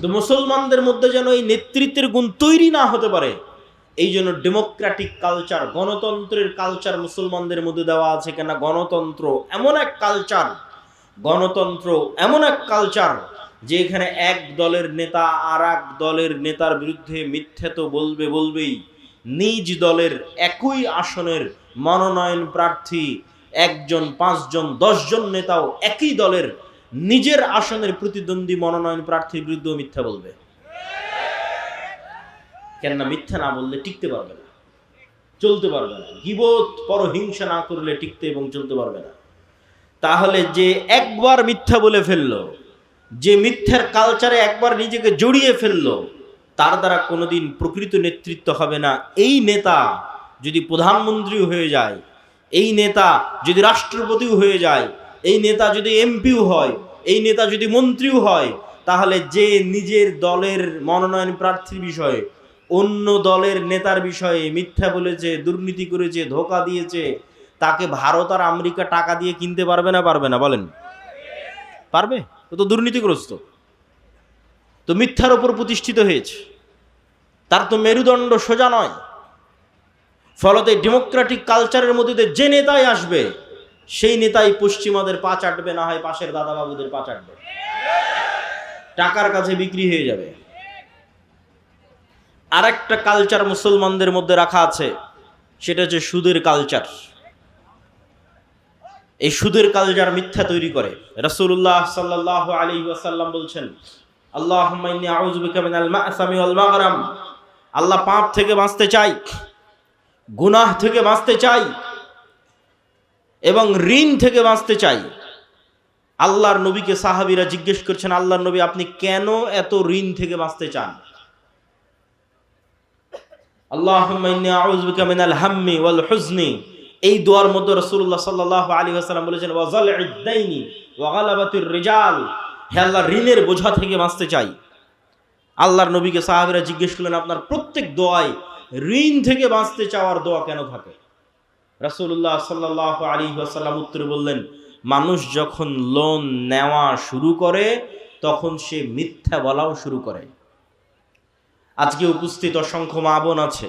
তো মুসলমানদের মধ্যে যেন এই নেতৃত্বের গুণ তৈরি না হতে পারে, এই জন্য ডেমোক্রেটিক কালচার গণতন্ত্রের কালচার মুসলমানদের মধ্যে দেওয়া আছে কেন গণতন্ত্র এমন এক কালচার গণতন্ত্র এমন এক কালচার যেখানে এক দলের নেতা আর এক দলের নেতার বিরুদ্ধে মিথ্যে তো বলবে বলবেই। নিজ দলের একই আসনের মনোনয়ন প্রার্থী একজন, পাঁচজন, দশজন নেতাও একই দলের নিজের আসনের প্রতিদ্বন্দ্বী মনোনয়ন প্রার্থীর বিরুদ্ধেও মিথ্যা বলবে। কেননা মিথ্যা না বললে টিকতে পারবে না। চলতে পারবে না। গিবত, পরহিংসা না করলে টিকতে এবং চলতে পারবে না। তাহলে যে একবার মিথ্যা বলে ফেলল, যে মিথ্যার কালচারে একবার নিজেকে জড়িয়ে ফেলল, তার দ্বারা কোনোদিন প্রকৃত নেতৃত্ব হবে না। এই নেতা যদি প্রধানমন্ত্রী হয়ে যায়, এই নেতা যদি রাষ্ট্রপতিও হয়ে যায় এই নেতা যদি এমপিও হয়, এই নেতা যদি মন্ত্রীও হয়, তাহলে যে নিজের দলের মনোনয়ন প্রার্থীর বিষয়ে, অন্য দলের নেতার বিষয়ে মিথ্যা বলেছে, দুর্নীতি করেছে, ধোকা দিয়েছে, তাকে ভারত আর আমেরিকা টাকা দিয়ে কিনতে পারবে না পারবে না, বলেন। পারবে? ও তো দুর্নীতিগ্রস্ত। তো মিথ্যার ওপর প্রতিষ্ঠিত হয়েছে। তার তো মেরুদণ্ড সোজা নয়। ফলতে ডেমোক্রেটিক কালচারের মধ্যে যে নেতাই আসবে সেই নেতাই পশ্চিমাদের পা চাটবে, না হয় পাশের দাদাবাবুদের পা চাটবে। টাকার কাছে বিক্রি হয়ে যাবে। আর একটা কালচার মুসলমানদের মধ্যে রাখা আছে, সেটা হচ্ছে সুদের কালচার এই সুদের কালচার মিথ্যা তৈরি করে। রাসূলুল্লাহ সাল্লাল্লাহু আলাইহি ওয়াসাল্লাম বলছেন মাগরাম। আল্লাহ পাপ থেকে বাঁচতে চাই, গুনাহ থেকে বাঁচতে চাই এবং ঋণ থেকে বাঁচতে চাই। আল্লাহর নবীকে সাহাবীরা জিজ্ঞেস করছেন, আল্লাহর নবী, আপনি কেন এত ঋণ থেকে বাঁচতে চান? বিকা মিনাল হাম্মি ওয়াল এই দোয়ার মধ্যে রাসূলুল্লাহ সাল্লাল্লাহু আলাইহি ওয়াসাল্লাম বলেছেন ওয়াজাল ইদ্দাইনি ওয়া গালাবাতির রিজাল। হে আল্লাহ, ঋণের বোঝা থেকে বাঁচতে চাই। আল্লাহর নবীকে সাহাবীরা জিজ্ঞেস করলেন, আপনার প্রত্যেক দোয়ায় ঋণ থেকে বাঁচতে চাওয়ার দোয়া কেন থাকে? রাসূলুল্লাহ সাল্লাল্লাহু আলাইহি ওয়াসাল্লাম উত্তরে বললেন, মানুষ যখন লোন নেওয়া শুরু করে, তখন সে মিথ্যা বলাও শুরু করে। আজকে উপস্থিত অসংখ্য মা বোন আছে,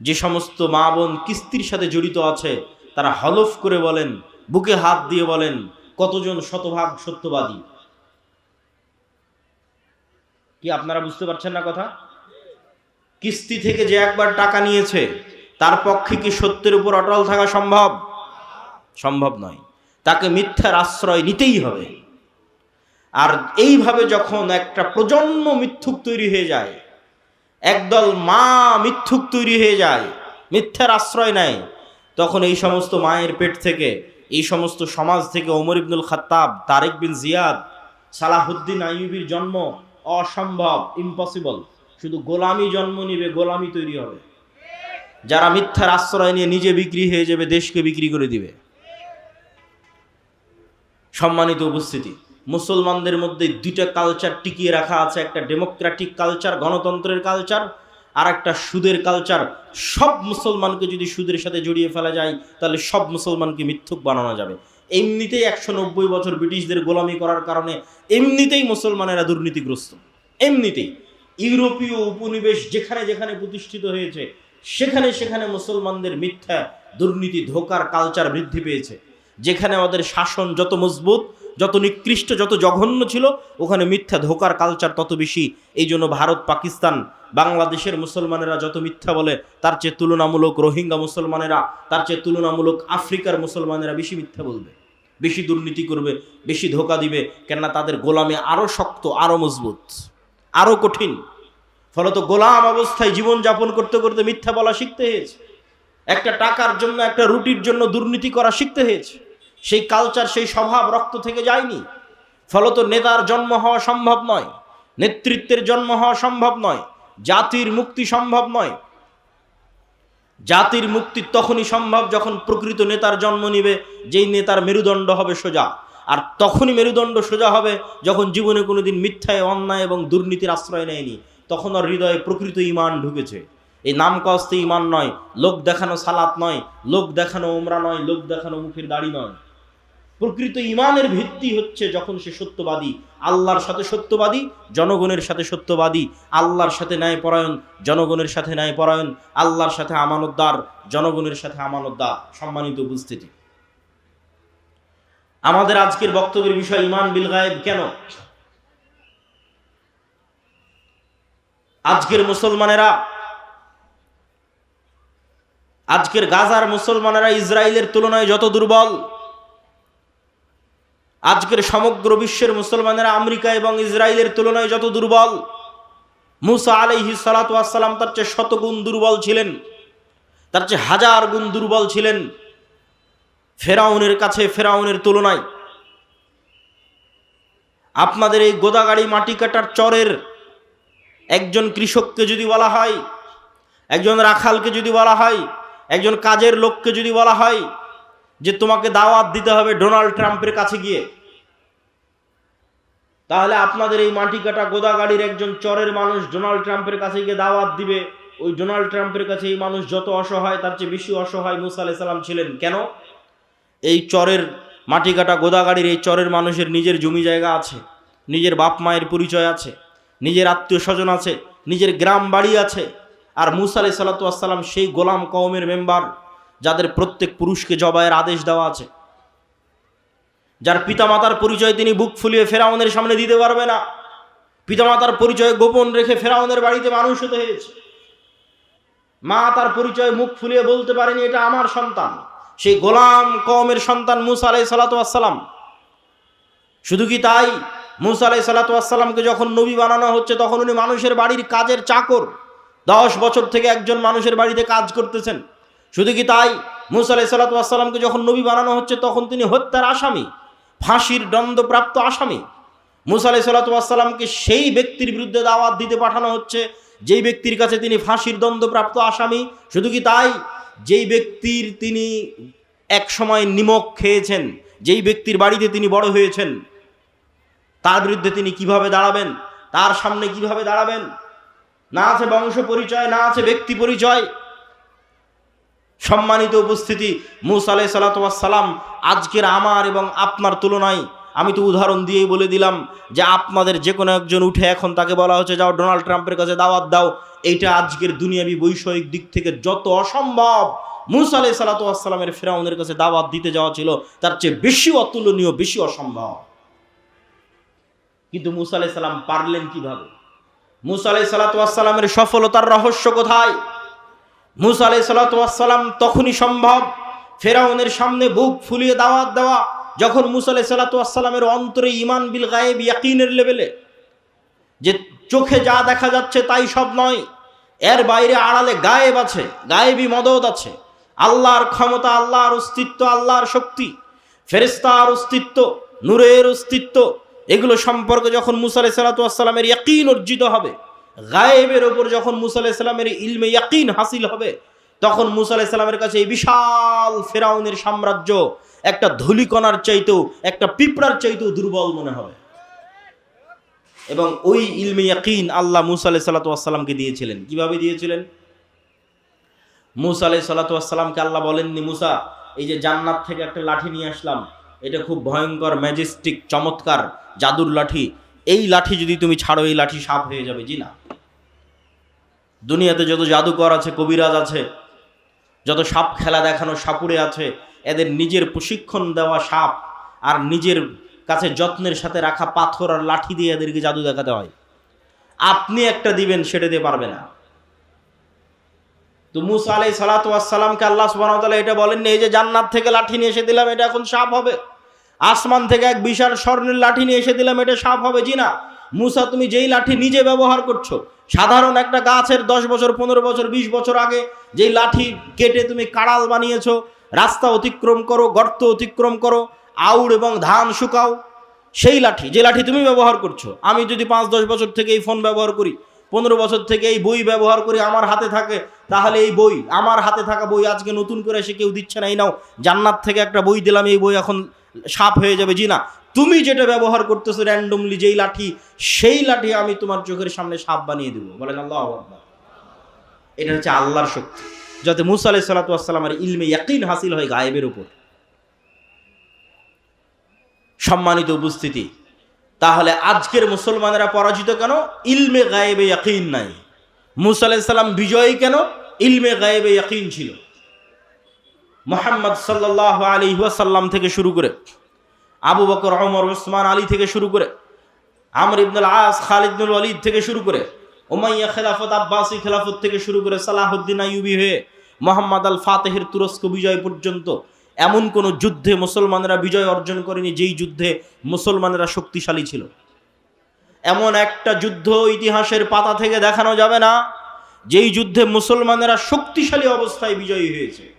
যে সমস্ত মা বোন কিস্তির সাথে জড়িত আছে, তারা হলফ করে বলেন, বুকে হাত দিয়ে বলেন, কতজন শতভাগ সত্যবাদী? কি আপনারা বুঝতে পারছেন না কথা? কিস্তি থেকে যে একবার টাকা নিয়েছে তার পক্ষে কি সত্যের উপর অটল থাকা সম্ভব? সম্ভব নয়। তাকে মিথ্যার আশ্রয় নিতেই হবে। আর এইভাবে যখন একটা প্রজন্ম মিথ্যুক তৈরি হয়ে যায়, একদল মা মিথ্যুক তৈরি হয়ে যায়, মিথ্যার আশ্রয় নেয়, তখন এই সমস্ত মায়ের পেট থেকে, এই সমস্ত সমাজ থেকে ওমর ইবনুল খাত্তাব, তারেক বিন জিয়াদ, সালাহুদ্দিন আইয়ুবির জন্ম অসম্ভব ইম্পসিবল শুধু গোলামি জন্ম নিবে, গোলামি তৈরি হবে। যারা মিথ্যার আশ্রয় নিয়ে নিজে বিক্রি হয়ে যাবে, দেশকে বিক্রি করে দিবে। সম্মানিত উপস্থিতি, মুসলমানদের মধ্যে দুইটা কালচার টিকিয়ে রাখা আছে, একটা ডেমোক্রেটিক কালচার গণতন্ত্রের কালচার আর একটা সুদের কালচার সব মুসলমানকে যদি সুদের সাথে জড়িয়ে ফেলা যায়, তাহলে সব মুসলমানকে মিথ্যুক বানানো যাবে। এমনিতেই একশো নব্বই বছর ব্রিটিশদের গোলামি করার কারণে এমনিতেই মুসলমানেরা দুর্নীতিগ্রস্ত। এমনিতেই। ইউরোপীয় উপনিবেশ যেখানে যেখানে প্রতিষ্ঠিত হয়েছে সেখানে সেখানে মুসলমানদের মিথ্যা, দুর্নীতি, ধোকার কালচার বৃদ্ধি পেয়েছে। যেখানে আমাদের শাসন যত মজবুত, যত নিকৃষ্ট, যত জঘন্য ছিল, ওখানে মিথ্যা, ধোকার কালচার তত বেশি। এই জন্য ভারত, পাকিস্তান, বাংলাদেশের মুসলমানেরা যত মিথ্যা বলে, তার চেয়ে তুলনামূলক রোহিঙ্গা মুসলমানেরা, তার চেয়ে তুলনামূলক আফ্রিকার মুসলমানেরা বেশি মিথ্যা বলবে। বেশি দুর্নীতি করবে, বেশি ধোকা দিবে, কেননা তাদের গোলামে আরও শক্ত আরও মজবুত আরও কঠিন। ফলত গোলাম অবস্থায় জীবনযাপন করতে করতে মিথ্যা বলা শিখতে হয়েছে। একটা টাকার জন্য, একটা রুটির জন্য দুর্নীতি করা শিখতে হয়েছে। সেই কালচার সেই স্বভাব রক্ত থেকে যায়নি। ফলত নেতার জন্ম হওয়া সম্ভব নয়, নেতৃত্বের জন্ম হওয়া সম্ভব নয়, জাতির মুক্তি সম্ভব নয়। জাতির মুক্তি তখনই সম্ভব যখন প্রকৃত নেতার জন্ম নিবে, যেই নেতার মেরুদণ্ড হবে সোজা। আর তখনই মেরুদণ্ড সোজা হবে যখন জীবনে কোনোদিন মিথ্যায়, অন্যায় এবং দুর্নীতির আশ্রয় নেয়নি। তখন ওর হৃদয়ে প্রকৃত ইমান ঢুকেছে। এই নাম কস্তে ইমান নয়, লোক দেখানো সালাত নয়, লোক দেখানো ওমরা নয়, লোক দেখানো মুখের দাড়ি নয়। প্রকৃত ইমানের ভিত্তি হচ্ছে যখন সে সত্যবাদী, আল্লাহর সাথে সত্যবাদী, জনগণের সাথে সত্যবাদী, আল্লাহর সাথে ন্যায় পরায়ণ জনগণের সাথে ন্যায় পরায়ণ আল্লাহর সাথে আমানতদার, জনগণের সাথে আমানতদার, সম্মানিত উপস্থিতি। আমাদের আজকের বক্তব্যের বিষয় ইমান বিল গায়েব কেন? আজকের মুসলমানেরা, আজকের গাজার মুসলমানেরা ইসরায়েলের তুলনায় যত দুর্বল, আজকের সমগ্র বিশ্বের মুসলমানেরা আমেরিকা এবং ইসরায়েলের তুলনায় যত দুর্বল, মুসা আলাইহি সালাতাম তার চেয়ে শতগুণ দুর্বল ছিলেন, তার চেয়ে হাজার গুণ দুর্বল ছিলেন ফেরাউনের কাছে ফেরাউনের তুলনায়। আপনাদের এই গোদাগাড়ি মাটি কাটার চরের একজন কৃষককে যদি বলা হয়, একজন রাখালকে যদি বলা হয়, একজন কাজের লোককে যদি বলা হয় যে তোমাকে দাওয়াত দিতে হবে ডোনাল্ড ট্রাম্পের কাছে গিয়ে, তাহলে আপনাদের এই মাটি কাটা গোদাগাড়ির একজন চরের মানুষ ডোনাল্ড ট্রাম্পের কাছে গিয়ে দাওয়াত দিবে। ওই ডোনাল্ড ট্রাম্পের কাছে এই মানুষ যত অসহায়, তার চেয়ে বেশি অসহায় মুসা সাল্লাম ছিলেন। কেন? এই চরের মাটি কাটা গোদাগাড়ির এই চরের মানুষের নিজের জমি জায়গা আছে, নিজের বাপ মায়ের পরিচয় আছে। নিজের আত্মীয় স্বজন আছে, নিজের গ্রাম বাড়ি আছে। আর মুসা আলাই সাল্লাতাম সেই গোলাম কওমের মেম্বার যাদের প্রত্যেক পুরুষকে জবাইয়ের আদেশ দেওয়া আছে। যার পিতামাতার পরিচয় তিনি বুক ফুলিয়ে ফেরাউনের সামনে দিতে পারবে না। পিতামাতার পরিচয় গোপন রেখে ফেরাউনের বাড়িতে মানুষ হতে হয়েছে। মা তার পরিচয় মুখ ফুলিয়ে বলতে পারেনি, এটা আমার সন্তান। সেই গোলাম কওমের সন্তান মুসা আলাই সাল্লাতাম শুধু কি তাই? মুসা আলাই যখন নবী বানানো হচ্ছে, তখন উনি মানুষের বাড়ির কাজের চাকর। দশ বছর থেকে একজন মানুষের বাড়িতে কাজ করতেছেন। শুধু কি তাই? মুসা আলাই সাল্লাতামকে যখন নবী বানানো হচ্ছে, তখন তিনি হত্যার আসামি, ফাঁসির দণ্ডপ্রাপ্ত আসামি। মুসা আলাই সাল্লাতামকে সেই ব্যক্তির বিরুদ্ধে দাওয়াত দিতে পাঠানো হচ্ছে, যেই ব্যক্তির কাছে তিনি ফাঁসির দণ্ডপ্রাপ্ত আসামি। শুধু কি তাই? যেই ব্যক্তির তিনি এক সময় নিমক খেয়েছেন, যেই ব্যক্তির বাড়িতে তিনি বড় হয়েছেন তার বিরুদ্ধে তিনি কীভাবে দাঁড়াবেন? তার সামনে কীভাবে দাঁড়াবেন? না আছে বংশ পরিচয়, না আছে ব্যক্তি পরিচয়। সম্মানিত উপস্থিতি, মুসা আলাই সালাতাম আজকের আমার এবং আপনার তুলনায়, আমি তো উদাহরণ দিয়েই বলে দিলাম যে আপনাদের যে কোনো একজন উঠে এখন তাকে বলা হচ্ছে, যাও ডোনাল্ড ট্রাম্পের কাছে দাওয়াত দাও। এইটা আজকের দুনিয়াবি বৈষয়িক দিক থেকে যত অসম্ভব। মুসা আলাই সালাতামের ফেরাউনের কাছে দাওয়াত দিতে যাওয়া ছিল, তার চেয়ে বেশি অতুলনীয়, বেশি অসম্ভব। কিন্তু মুসা আলাই সাল্লাম পারলেন কীভাবে? মুসা আলাই সালাতামের সফলতার রহস্য কোথায়? মুসা আলাই সালাতাম তখনই সম্ভব ফেরাউনের সামনে বুক ফুলিয়ে দাওয়াত দেওয়া যখন মুসা আলাই সালাতামের অন্তরে ইমান বিল গায়েব ইয়াকিনের লেভেলে। যে চোখে যা দেখা যাচ্ছে তাই সব নয়, এর বাইরে আড়ালে গায়েব আছে, গায়েবী মদত আছে। আল্লাহর ক্ষমতা, আল্লাহর অস্তিত্ব, আল্লাহর শক্তি ফেরিস্তার অস্তিত্ব, নূরের অস্তিত্ব এগুলো সম্পর্কে যখন মুসা সালাতামের ইয়াকিন অর্জিত হবে, গায়েবের ওপর যখন মুসা আলাই সাল্লামের ইলমে ইয়াকিন হাসিল হবে, তখন মুসা আলাই সাল্লামের কাছে এই বিশাল ফেরাউনের সাম্রাজ্য, একটা ধুলিকণার চাইতেও, একটা পিঁপড়ার চাইতেও দুর্বল মনে হবে। এবং ওই ইলমে ইয়াকিন আল্লাহ মুসা আলাই সাল্লাতামকে দিয়েছিলেন। কীভাবে দিয়েছিলেন? মুসা আলাই সাল্লাতামকে আল্লাহ বলেননি, মুসা, এই যে জান্নাত থেকে একটা লাঠি নিয়ে আসলাম এটা খুব ভয়ঙ্কর ম্যাজেস্টিক চমৎকার, জাদুর লাঠি। এই লাঠি যদি তুমি ছাড়ো, এই লাঠি সাপ হয়ে যাবে, জি না। দুনিয়াতে যত জাদুকর আছে, কবিরাজ আছে, যত সাপ খেলা দেখানো সাপুড়ে আছে, এদের নিজের প্রশিক্ষণ দেওয়া সাপ আর নিজের কাছে যত্নের সাথে রাখা পাথর আর লাঠি দিয়ে এদেরকে জাদু দেখাতে হয়। আপনি একটা দিবেন, সেটা দিয়ে পারবে না। তো মুসা আলাই সালাতামকে আল্লাহ সুবাহ এটা বলেননি, এই যে জান্নাত থেকে লাঠি নিয়ে এসে দিলাম, এটা এখন সাপ হবে। আসমান থেকে এক বিশাল স্বর্ণের লাঠি নিয়ে এসে দিলাম, এটা সাপ হবে জি না মুসা, তুমি যেই লাঠি নিজে ব্যবহার করছ, সাধারণ একটা গাছের দশ বছর, পনেরো বছর, বিশ বছর আগে যেই লাঠি কেটে তুমি কাড়াল বানিয়েছো, রাস্তা অতিক্রম করো, গর্ত অতিক্রম করো, আউড় এবং ধান শুকাও, সেই লাঠি, যে লাঠি তুমি ব্যবহার করছ, আমি যদি পাঁচ, দশ বছর থেকে এই ফোন ব্যবহার করি, পনেরো বছর থেকে এই বই ব্যবহার করি, আমার হাতে থাকে, তাহলে এই বই, আমার হাতে থাকা বই আজকে নতুন করে এসে কেউ দিচ্ছে না, এই নাও, জান্নাত থেকে একটা বই দিলাম, এই বই এখন সাপ হয়ে যাবে জি না তুমি যেটা ব্যবহার করতেছো র্যান্ডমলি যেই লাঠি, সেই লাঠি আমি তোমার চোখের সামনে সাপ বানিয়ে দেবো। বলেন, আল্লাহ। এটা হচ্ছে আল্লাহর শক্তি। যাতে মুসা আলাই সাল্লাতামের ইলমে ইয়াকিন হাসিল হয় গায়েবের উপর। সম্মানিত উপস্থিতি, তাহলে আজকের মুসলমানেরা পরাজিত কেন? ইলমে গায়েবে ইয়াকিন নাই। মুসা আলাইসাল্লাম বিজয়ী কেন? ইলমে গায়েবে ইয়াকিন ছিল। মোহাম্মদ সাল্লাহ আলী ওয়াসাল্লাম থেকে শুরু করে আবু বকর ওমর ওসমান আলী থেকে শুরু করে আমর ইবনুল আস খালিদুল ওয়ালিদ থেকে শুরু করে ওমাইয়া খেলাফত, আব্বাসি খেলাফত থেকে শুরু করে সালাহুদ্দিন আইয়ুবি হয়ে মোহাম্মদ আল ফাতেহের তুরস্ক বিজয় পর্যন্ত এমন কোন যুদ্ধে মুসলমানরা বিজয় অর্জন করেনি যেই যুদ্ধে মুসলমানেরা শক্তিশালী ছিল। এমন একটা যুদ্ধ ইতিহাসের পাতা থেকে দেখানো যাবে না যেই যুদ্ধে মুসলমানেরা শক্তিশালী অবস্থায় বিজয়ী হয়েছে।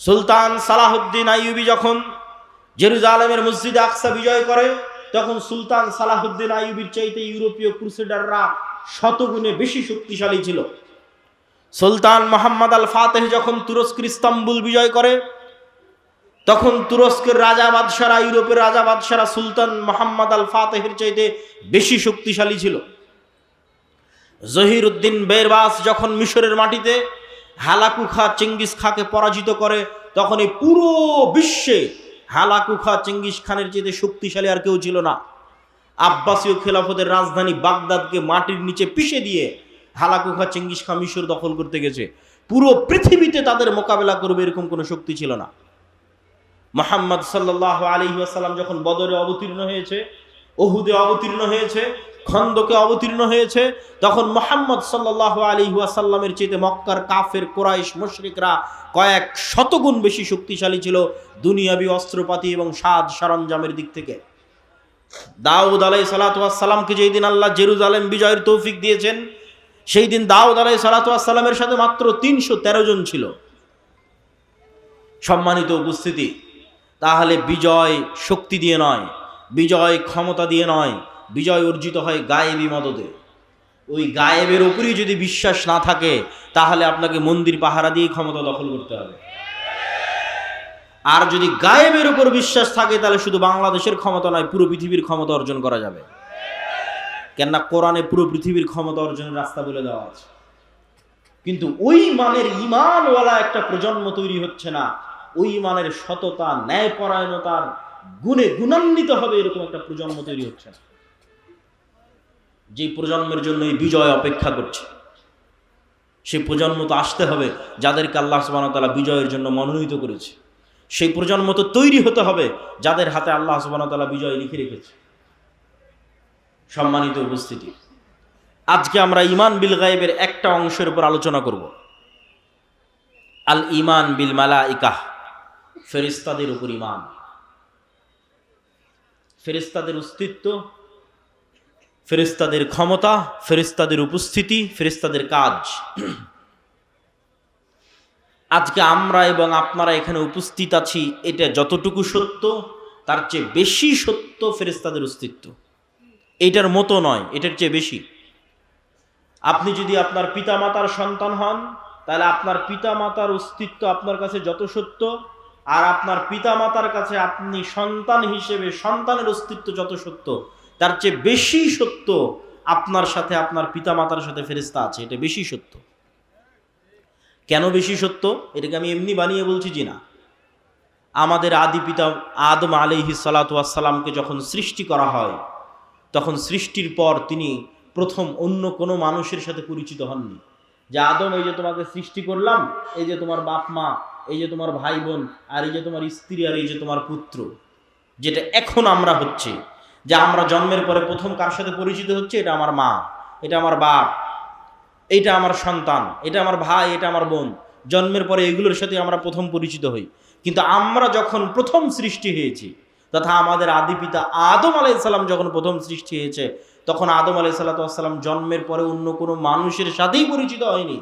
সুলতান সালাহুদ্দিন আইয়ুবি যখন জেরুজালেমের মসজিদ আকসা বিজয় করে, তখন সুলতান সালাহুদ্দিন আইয়ুবির চাইতে ইউরোপীয় ক্রুসেডাররা শতগুণে বেশি শক্তিশালী ছিল। সুলতান মোহাম্মদ আল ফাতেহ যখন তুরস্কের ইস্তাম্বুল বিজয় করে, তখন তুরস্কের রাজা বাদশারা, ইউরোপের রাজা বাদশারা সুলতান মোহাম্মদ আল ফাতেহের চাইতে বেশি শক্তিশালী ছিল। জহির উদ্দিন বেরবাস যখন মিশরের মাটিতে হালাকু খা চেঙ্গিস খাকে পরাজিত করে, তখন এই পুরো বিশ্বে হালাকু খা চেঙ্গিস খানের চেয়ে শক্তিশালী আর কেউ ছিল না। আব্বাসীয় খেলাফতের রাজধানী বাগদাদকে মাটির নিচে পিষে দিয়ে হালাকু খা চেঙ্গিস খা মিশর দখল করতে গেছে। পুরো পৃথিবীতে তাদের মোকাবেলা করবে এরকম কোনো শক্তি ছিল না। মোহাম্মদ সাল্লাহ আলী আসাল্লাম যখন বদরে অবতীর্ণ হয়েছে ওহুদে অবতীর্ণ হয়েছে, খন্দকে অবতীর্ণ হয়েছে। তখন মোহাম্মদ সাল্লাহ আলী আসাল্লামের চেয়ে মক্কার কাফের, কোরাইশ মুশরিকরা কয়েক শতগুণ বেশি শক্তিশালী ছিল দুনিয়াবি অস্ত্রপাতি এবং সাজ সরঞ্জামের দিক থেকে। দাউদ আলাই সালাতামকে যেই দিন আল্লাহ জেরুজালেম বিজয়ের তৌফিক দিয়েছেন, সেই দিন দাউদ আলাই সালাতামের সাথে মাত্র তিনশো তেরো জন ছিল। সম্মানিত উপস্থিতি, তাহলে বিজয় শক্তি দিয়ে নয় বিজয় ক্ষমতা দিয়ে নয়, বিজয় অর্জিত হয় গায়েবী মদদে ওই গায়েবের উপরই যদি বিশ্বাস না থাকে, তাহলে আপনাকে মন্দির পাহারা দিয়ে ক্ষমতা দখল করতে হবে। আর যদি গায়েবের উপর বিশ্বাস থাকে, তাহলে শুধু বাংলাদেশের ক্ষমতা নয়, পুরো পৃথিবীর ক্ষমতা অর্জন করা যাবে। কেননা কোরআনে পুরো পৃথিবীর ক্ষমতা অর্জনের রাস্তা বলে দেওয়া আছে। কিন্তু ওই মানের ইমানওয়ালা একটা প্রজন্ম তৈরি হচ্ছে না। ওই মানের সততা, ন্যায়পরায়ণতার গুণে গুণান্বিত হবে এরকম একটা প্রজন্ম তৈরি হচ্ছে না। যে প্রজন্মের জন্য এই বিজয় অপেক্ষা করছে, সেই প্রজন্ম তো আসতে হবে যাদেরকে আল্লাহ সুবাহতালা বিজয়ের জন্য মনোনীত করেছে। সেই প্রজন্ম তো তৈরি হতে হবে যাদের হাতে আল্লাহ সুবাহতালা বিজয় লিখে রেখেছে। সম্মানিত উপস্থিতি, আজকে আমরা ইমান বিল গায়েবের একটা অংশের উপর আলোচনা করব। আল ইমান বিল মালা ইকাহ ফেরিস্তাদের উপর ইমান ফেরিস্তাদের অস্তিত্ব ফেরিস্তাদের ক্ষমতা ফেরিস্তাদের উপস্থিতি ফেরিস্তাদের কাজ। আজকে আমরা এবং আপনারা এখানে উপস্থিত আছি, এটা যতটুকু সত্য, তার চেয়ে বেশি সত্য ফেরিস্তাদের অস্তিত্ব। এটার মতো নয়, এটার চেয়ে বেশি। আপনি যদি আপনার পিতামাতার সন্তান হন, তাহলে আপনার পিতামাতার অস্তিত্ব আপনার কাছে যত সত্য আর আপনার পিতামাতার কাছে আপনি সন্তান হিসেবে সন্তানের অস্তিত্ব যত সত্য, তার চেয়ে বেশি সত্য আপনার সাথে আপনার পিতামাতার সাথে ফেরিস্তা আছে, এটা বেশি সত্য। কেন বেশি সত্য? এটাকে আমি এমনি বানিয়ে বলছি যে না, আমাদের আদি পিতা আদম আলিহি সালাতামকে যখন সৃষ্টি করা হয়, তখন সৃষ্টির পর তিনি প্রথম অন্য কোনো মানুষের সাথে পরিচিত হননি। যে আদম, এই যে তোমাকে সৃষ্টি করলাম, এই যে তোমার বাপ মা এই যে তোমার ভাই বোন আর এই যে তোমার স্ত্রী আর এই যে তোমার পুত্র, যেটা এখন আমরা হচ্ছে, যে আমরা জন্মের পরে প্রথম কার সাথে পরিচিত হচ্ছে, এটা আমার মা, এটা আমার বাপ, এটা আমার সন্তান, এটা আমার ভাই, এটা আমার বোন। জন্মের পরে এগুলোর সাথে আমরা প্রথম পরিচিত হই। কিন্তু আমরা যখন প্রথম সৃষ্টি হয়েছি, তথা আমাদের আদি পিতা আদম আলাইসাল্লাম যখন প্রথম সৃষ্টি হয়েছে, তখন আদম আলাই সাল্লাতাম জন্মের পরে অন্য কোনো মানুষের সাথেই পরিচিত হয়নি।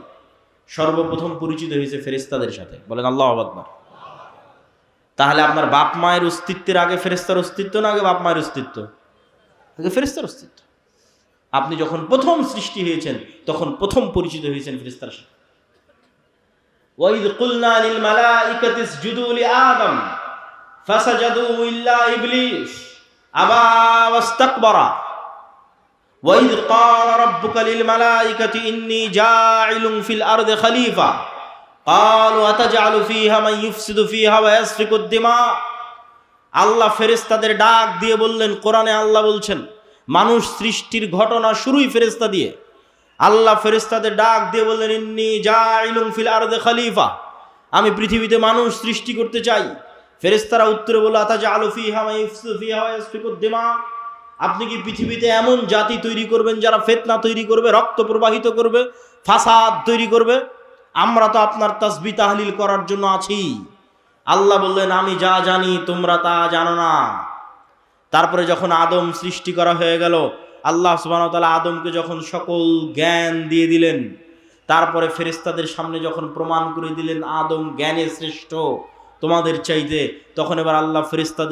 সর্বপ্রথম পরিচিত হয়েছে ফেরিস্তাদের সাথে। বলেন, আল্লাহ আকবর। তাহলে আপনার বাপ মায়ের অস্তিত্বের আগে ফেরিস্তার অস্তিত্ব না আগে বাপ মায়ের অস্তিত্ব? আগে ফেরিস্তার অস্তিত্ব। আপনি যখন প্রথম সৃষ্টি হয়েছেন, তখন প্রথম পরিচিত হয়েছেন ফেরিস্তার সাথে। ওয়াইদ ইবলিস, আবা وإذ قال ربك للملائكة إني جاعل في الأرض خليفة قالوا أتجعل فيها من يفسد فيها ويسفك الدماء আল্লাহ ফেরেস্তাদের ডাক দিয়ে বললেন কোরআনে আল্লাহ বলছেন মানুষ সৃষ্টির ঘটনা শুরুই ফেরেস্তা দিয়ে আল্লাহ ফেরেস্তাদের ডাক দিয়ে বললেন ইন্নি জাইলুম ফিল আরদে খলিফা আমি পৃথিবীতে মানুষ সৃষ্টি করতে চাই ফেরেস্তারা উত্তরে বলল আতাজা আলু ফিহা মা ইফসু ফিহা ওয়া ইয়াসফিকুদ দিমা আপনি কি পৃথিবীতে এমন জাতি তৈরি করবেন যারা ফেতনা তৈরি করবে, রক্ত প্রবাহিত করবে, ফাসাদ তৈরি করবে? আমরা তো আপনার তাসবি তাহলিল করার জন্য আছি। আল্লাহ বললেন, আমি যা জানি, তোমরা তা জানো না। তারপরে যখন আদম সৃষ্টি করা হয়ে গেল, আল্লাহ সুবাহতালা আদমকে যখন সকল জ্ঞান দিয়ে দিলেন, তারপরে ফেরেস্তাদের সামনে যখন প্রমাণ করে দিলেন, আদম জ্ঞানে শ্রেষ্ঠ, তোমাদের চাইতে। তখন এবার আল্লাহ ফেরেস্তাদের